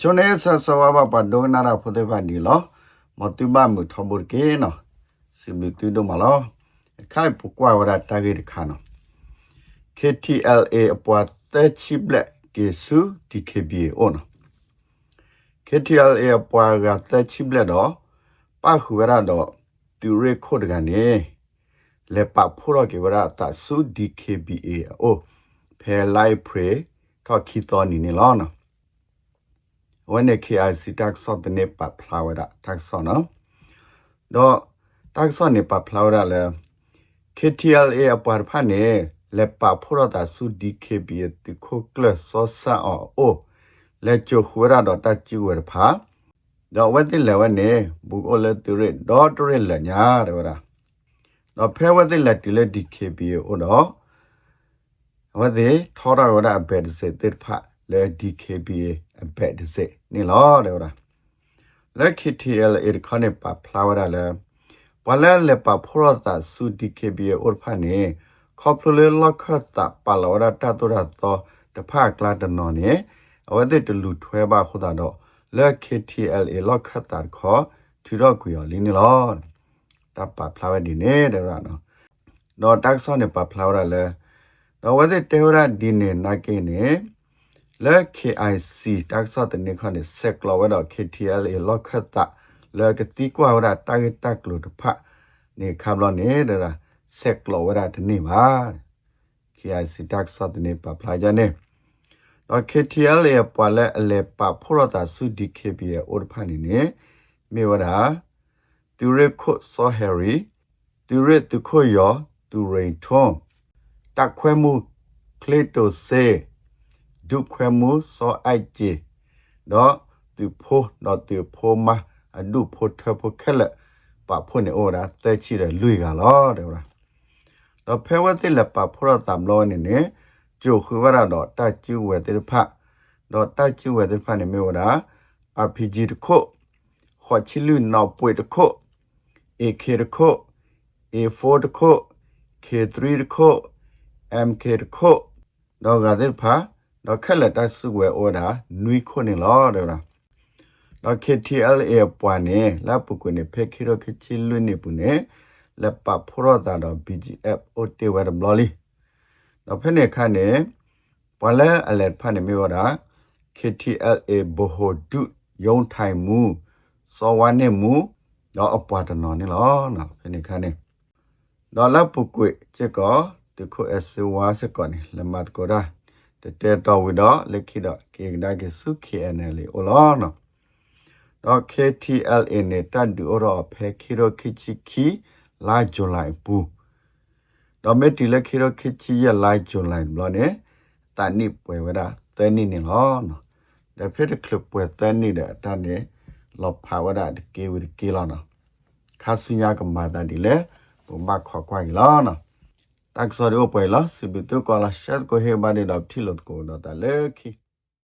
ချွန်နေဆဆဝဘပဒိုနာရာဖတဲ့ပါဒီလောမတူဘမှုထဘုကေနော်စီမီတူဒမလောခိုင်ပကွာဝရတာဂေခါနော် KTLA အပွားသက်ချိဘလက်ကေဆူ DKBA အောနော် KTLA အပွားကသက်ချိဘလက်တော့ပခုဝရတော့သူရခုတ်ကနေလေပဖိုရကေဝရတာဆူ DKBA အိုဖဲလိုက်ဖရေထော်ခီတော်နီနေလောနော် when the KIC tax of the nepa flower tax on no do tax on nepa flower le KTLA apar phane le pa phora da su DKB ti kho kle so sa o o le chu khura do ta chi wer pha do wa ti le wa ne bu o le tu re do tu re le nya de wa do phe wa ti le ti le DKB o do wa de thora wa da be de se ti pha le DKBA အဘက်တစ် စက်နေလောတဲ့ဟုတ်လားလက် KTL အခနဲ့ပါဖလာဝရလဲဘလလဲပါဖောရတာစု DKBA ဥဖာနေခေါပလလခတာပါလောရတာတူရတော့တဖကလာတနော်နေအဝဒတလူထွဲပါခုတာတော့လက် KTL အလောက်ခတာခေါ်ထီတော့ကွေရလင်းနေလောတပါဖလာဝဒီနေတဲ့ရနော်တော့တက်ဆောနေပါဖလာဝရလဲတော့ဝဒတေဝရဒီနေနာကိနေ လဲ KIC တက်ဆောတနေခနဲ့ဆက်ကလောဝတော့ KTL အလောက်ခတာလဲကတိကွာဝရတာဂက်တက်လို့တဖနေခါဘလောနေတဲ့ရာဆက်ကလောဝရတနေပါ KIC တက်ဆောတနေပါဖလာကြနေတော့ KTL ရဲ့ပွာလဲအလေပါဖောရတာစု DKB ရဲ့အော်ဖာနေနေမေဝရာသူရခုဆောဟယ်ရီသူရသူခုယောသူရိန်ထွန်တက်ခွဲမှုကလီတို ဆေဒုခွဲမှုစောအိုက်ဂျီတော့သူဖိုးတော့သူဖိုးမအဒုဖိုးထဖိုးခက်လက်ပါဖွနေအော်ဒါတဲချီရလွေကလောတဲ့ဟုတ်လားတော့ဖဲဝတိလက်ပါဖောရတမ်လောနေနေဂျိုခူဝရတော့တကျူဝဲတိဖတ်တော့တကျူဝဲတိဖတ်နေမျိုးဒါ RPG တခုခေါ်ချီလူနောက်ပွေတခု AK တခု A4 တခု K3 တခု MK တခုတော့ကတဲ့ဖာ တော့ခက်လက်တဆုဝဲအော်ဒါနွီခုနေလောတဲ့လားတော့ KTLA ပွားနေလပုကွနေဖက်ခီရခချီလွနေပုနေလက်ပဖောရတာတော့ BGF အိုတေဝဲဘလော်လီတော့ဖက်နေခါနေပွာလဲအလက်ဖတ်နေမျိုးတာ KTLA ဘဟိုဒုယုံထိုင်မှုစောဝါနေမှုတော့အပွားတနော်နေလောနော်ဖက်နေခါနေတော့လပုကွချက်ကောတခုအစဝါစကောနေလမတ်ကောရာ တတဲတော်ဝတော့လက်ခိတော့ကေဒါကေစု KNL အိုလောနော်တော့ KTLA နဲ့တတ်ဒူရောဖဲခိရောခိချီခီလာဂျွန်လိုက်ပူတော့မတီလက်ခိရောခိချီရလာဂျွန်လိုက်ဘလောနဲ့တန်နိပွဲဝဒတဲနိနေလောနော်ဒါဖက်တကလပ်ပွဲတဲနိတဲ့အတန်းနဲ့လောဖာဝဒတကေဝဒကေလောနော်ခါဆုညာကမာတန်ဒီလေပုံမခွာခွာကြီးလောနော် ডাক্তৰেও পাৰিলা চি বিটো কলা চেট কৈ সেই বাণী ডাব ঠিলত